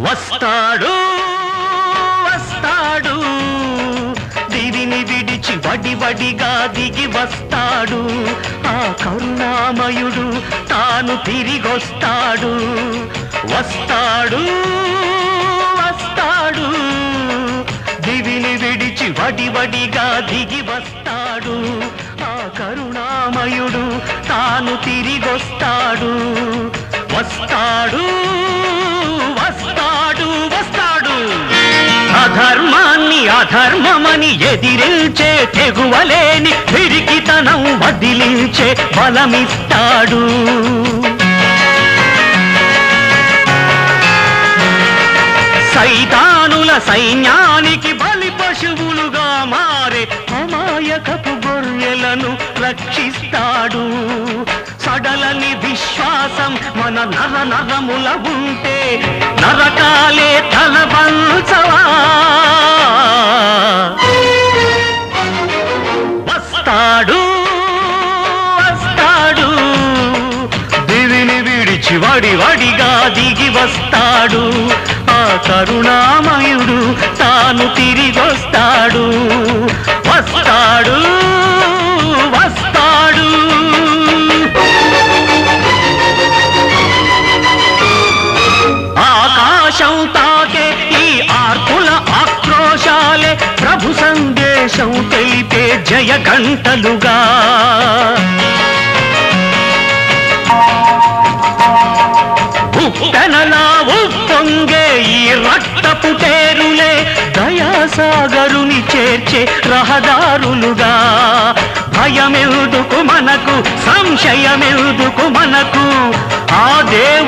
వస్తాడు వస్తాడు. దివిని విడిచి వడి వడిగా దిగి వస్తాడు. ఆ కరుణామయుడు తాను తిరిగొస్తాడు. వస్తాడు వస్తాడు. దివిని విడిచి వడి వడిగా దిగి వస్తాడు. ఆ కరుణామయుడు తాను తిరిగొస్తాడు. వస్తాడు అధర్మమని ఎదిరించే తెగువలేని పిరికితనం వదిలించే బలమిస్తాడు. సైతానుల సైన్యానికి బలి పశువులుగా మారే అమాయకపు గొర్రెలను రక్షిస్తాడు. సడలని విశ్వాసం మన నర నరముల ఉంటే నరకాలే విడిచి వడి వడిగా దిగి వస్తాడు. ఆ కరుణామయుడు తాను తిరిగొస్తాడు. వస్తాడు వస్తాడు. ఆకాశం తాకే ఈ ఆర్తుల ఆక్రోశాలే ప్రభు సందేశం తెలిపే జయ గంటలుగా ఉప్పొంగే ఈ రక్తపు టేరులే దయాసాగరుని చేర్చే రహదారులుగా. భయమెల్దుకు మనకు సంశయమెల్దుకు మనకు? ఆ దేవుని